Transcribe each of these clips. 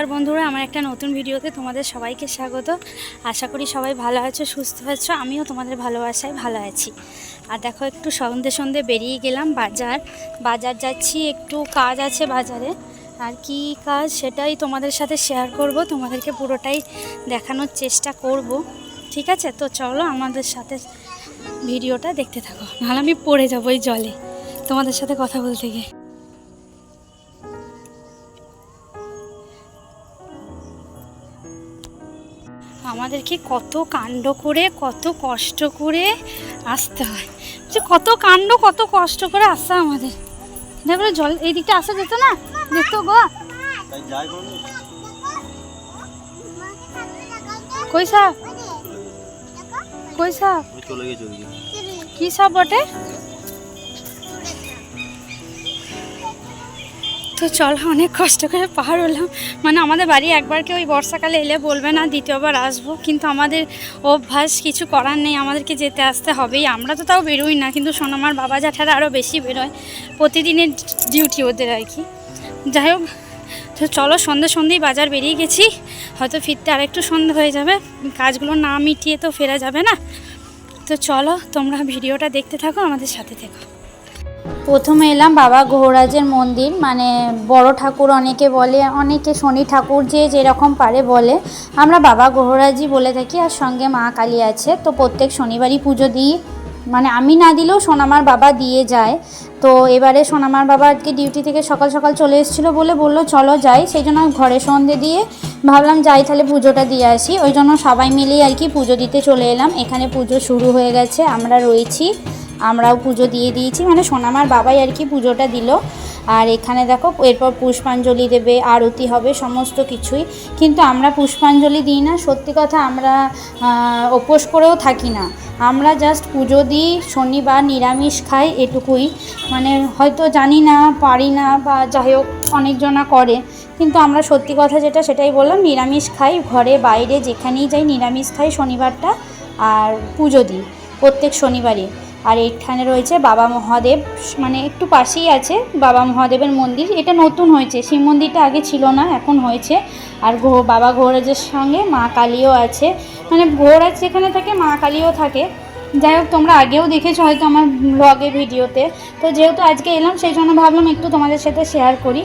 নমস্কার বন্ধুরা, আমার একটা নতুন ভিডিওতে তোমাদের সবাইকে স্বাগত। আশা করি সবাই ভালো আছো, সুস্থ আছো, আমিও তোমাদের ভালোবাসায় ভালো আছি। আর দেখো, একটু সন্ধে সন্ধে বেরিয়ে গেলাম বাজার। বাজার যাচ্ছি, একটু কাজ আছে বাজারে। আর কি কাজ সেটাই তোমাদের সাথে শেয়ার করব, তোমাদেরকে পুরোটাই দেখানোর চেষ্টা করব। ঠিক আছে? তো চলো আমাদের সাথে ভিডিওটা দেখতে থাকো, নাহলে আমি পড়ে যাব এই জলে। তোমাদের সাথে কথা বলতে গিয়ে। আমাদেরকে কত কাণ্ড করে কত কষ্ট করে আসতে হয়। যে কত কাণ্ড কত কষ্ট করে হয় আমাদের। দেখো জল এই দিকটা আসা যেত না? দেখতো গো। কই সাপ? কই ওদিকে কি সাপ বটে? তো চল, অনেক কষ্ট করে পাহাড় হলাম। মানে আমাদের বাড়ি একবার কেউ ওই বর্ষাকালে এলে বলবে না, দ্বিতীয়বার আসব। কিন্তু আমাদের অভ্যাস কিছু করার নেই, আমাদেরকে যেতে আসতে হবেই। আমরা তো তাও বেরোই না, কিন্তু সোনামার বাবা জ্যাঠারা আরও বেশি বেরোয়। প্রতিদিনের ডিউটি ওদের আর কি। যাই হোক, তো চলো সন্ধে সন্ধেই বাজার বেরিয়ে গেছি। হয়তো ফিরতে আরেকটু সন্ধে হয়ে যাবে। কাজগুলো না মিটিয়ে তো ফেরা যাবে না। তো চলো, তোমরা ভিডিওটা দেখতে থাকো, আমাদের সাথে থেকো। প্রথমে এলাম বাবা গৌরাজের মন্দির মানে বড় ঠাকুর অনেকে বলে, অনেকে শনি ঠাকুর যে যেরকম পারে বলে। আমরা বাবা গৌরাজি বলে থাকি, আর সঙ্গে মা কালী আছে। তো প্রত্যেক শনিবারই পুজো দিই। মানে আমি না দিলেও সোনামার বাবা দিয়ে যায়। তো এবারে সোনামার বাবা আজকে ডিউটি থেকে সকাল সকাল চলে এসেছিল বলে বলল, চলো যাই। সেই জন্য ঘরে সন্ধে দিয়ে ভাবলাম, যাই, তাহলে পুজোটা দিয়ে আসি। ওই জন্য সবাই মিলেই আর কি পুজো দিতে চলে এলাম। এখানে পুজো শুরু হয়ে গেছে, আমরা রয়েছি। আমরাও পুজো দিয়ে দিয়েছি। মানে সোনামার বাবাই আর কি পুজোটা দিল। আর এখানে দেখো, এরপর পুষ্পাঞ্জলি দেবে, আরতি হবে, সমস্ত কিছুই। কিন্তু আমরা পুষ্পাঞ্জলি দিই না। সত্যি কথা আমরা উপোস করেও থাকি না। আমরা জাস্ট পুজো দিই, শনিবার নিরামিষ খাই এটুকুই। মানে হয়তো জানি না, পারি না বা যাই হোক, অনেকজনা করে। কিন্তু আমরা সত্যি কথা যেটা সেটাই বললাম, নিরামিষ খাই, ঘরে বাইরে যেখানেই যাই নিরামিষ খাই শনিবারটা আর পুজো দিই প্রত্যেক শনিবারই। আর এখানে রয়েছে বাবা মহাদেব মানে একটু পাশেই আছে বাবা মহাদেবের মন্দির। এটা নতুন হয়েছে, শিব মন্দিরটা আগে ছিল না, এখন হয়েছে। আর ঘো বাবা ঘোরাজের সঙ্গে মা কালীও আছে। মানে ঘোরাজ যেখানে থাকে, মা কালীও থাকে। যাই হোক, তোমরা আগেও দেখেছ হয়তো আমার ব্লগে ভিডিওতে। তো যেহেতু আজকে এলাম, সেই জন্য ভাবলাম একটু তোমাদের সাথে শেয়ার করি।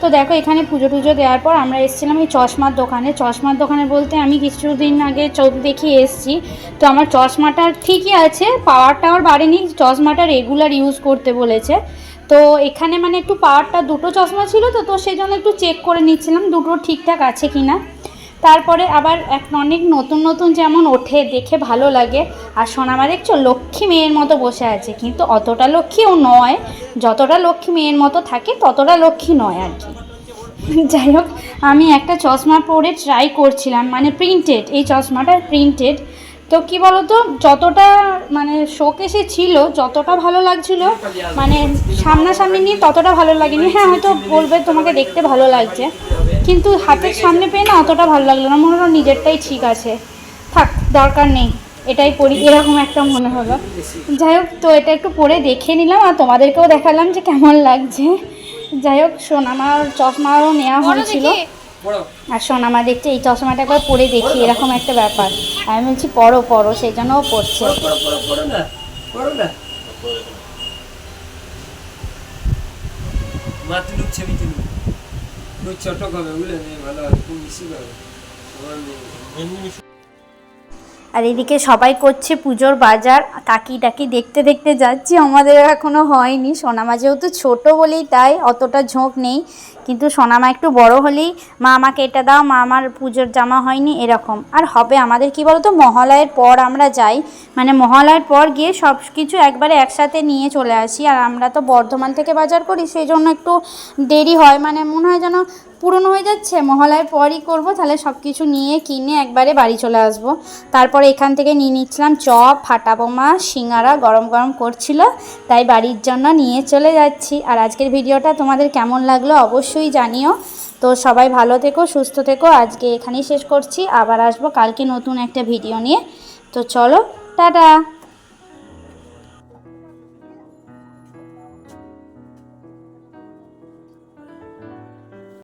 তো দেখো, এখানে পুজো টুজো দেওয়ার পর আমরা এসেছিলাম এই চশমার দোকানে। চশমার দোকানে বলতে আমি কিছুদিন আগে চোখ দেখিয়ে এসেছি। তো আমার চশমাটা ঠিকই আছে পাওয়ার টাওয়ার বাড়েনি, চশমাটা রেগুলার ইউজ করতে বলেছে। তো এখানে মানে একটু পাওয়ারটা দুটো চশমা ছিল তো তো সেই জন্য একটু চেক করে নিচ্ছিলাম, দুটো ঠিকঠাক আছে কি না তারপরে আবার এক অনেক নতুন নতুন যেমন ওঠে, দেখে ভালো লাগে। আর সোনামা দেখছ, লক্ষ্মী মেয়ের মতো বসে আছে। কিন্তু অতটা লক্ষ্মীও নয়। যতটা লক্ষ্মী মেয়ের মতো থাকে, ততটা লক্ষ্মী নয় আর কি। যাই হোক, আমি একটা চশমা পরে ট্রাই করছিলাম মানে প্রিন্টেড এই চশমাটা প্রিন্টেড তো কি বলতো, যতটা মানে শোকেসে ছিল, যতটা ভালো লাগছিল মানে সামনাসামনি নিয়ে ততটা ভালো লাগেনি। হ্যাঁ হয়তো বলবে, তোমাকে দেখতে ভালো লাগছে। কিন্তু হাতের সামনে পেয়ে না অতটা ভালো লাগল না মনে হলো নিজেরটাই ঠিক আছে। থাক দরকার নেই এটাই পরি এরকম একটা মনে হলো। যাই হোক তো এটা একটু পরে দেখে নিলাম আর তোমাদেরকেও দেখালাম যে কেমন লাগছে। যাই হোক সোনামার চশমাও নেওয়া হয়েছিল। আর সোনামা দেখছে এই চশমাটা একবার পরে দেখি এরকম একটা ব্যাপার। আমি বলছি পড়ো পড়ো সেই জন্য ও পড়ছে। পড়ো পড়ো পড়ো না পড়ো না। মা ছবি তুই ছোট হবে বুঝলে মেয়ে ভালো হবে খুব মিশি মেয়ে আর এদিকে সবাই করছে পুজোর বাজার কাকি টাকি দেখতে দেখতে যাচ্ছি, আমাদের এখনও হয়নি। সোনামা যেহেতু ছোট বলেই তাই অতটা ঝোঁক নেই, কিন্তু সোনামা একটু বড় হলেই, মা, আমাকে এটা দাও, মা, আমার পুজোর জামা হয়নি, এরকম। আর হবে আমাদের কি বলতো, মহালয়ের পর আমরা যাই মানে মহালয়ের পর গিয়ে সব কিছু একবারে একসাথে নিয়ে চলে আসি। আর আমরা তো বর্ধমান থেকে বাজার করি, সেই জন্য একটু দেরি হয় মানে মনে হয় যেন পুরনো হয়ে যাচ্ছে, মহালয়ের পরই করব, তাহলে সব কিছু নিয়ে কিনে একবারে বাড়ি চলে আসব। তারপরে এখান থেকে নিয়ে নিচ্ছিলাম চপ, ফাটা বোমা সিঙ্গারা, গরম গরম করছিল, তাই বাড়ির জন্য নিয়ে চলে যাচ্ছি। আর আজকের ভিডিওটা তোমাদের কেমন লাগল অবশ্যই জানিও। তো সবাই ভালো থেকো, সুস্থ থেকো, আজকে এখানেই শেষ করছি, আবার আসব কালকে নতুন একটা ভিডিও নিয়ে। তো চলো, টাটা!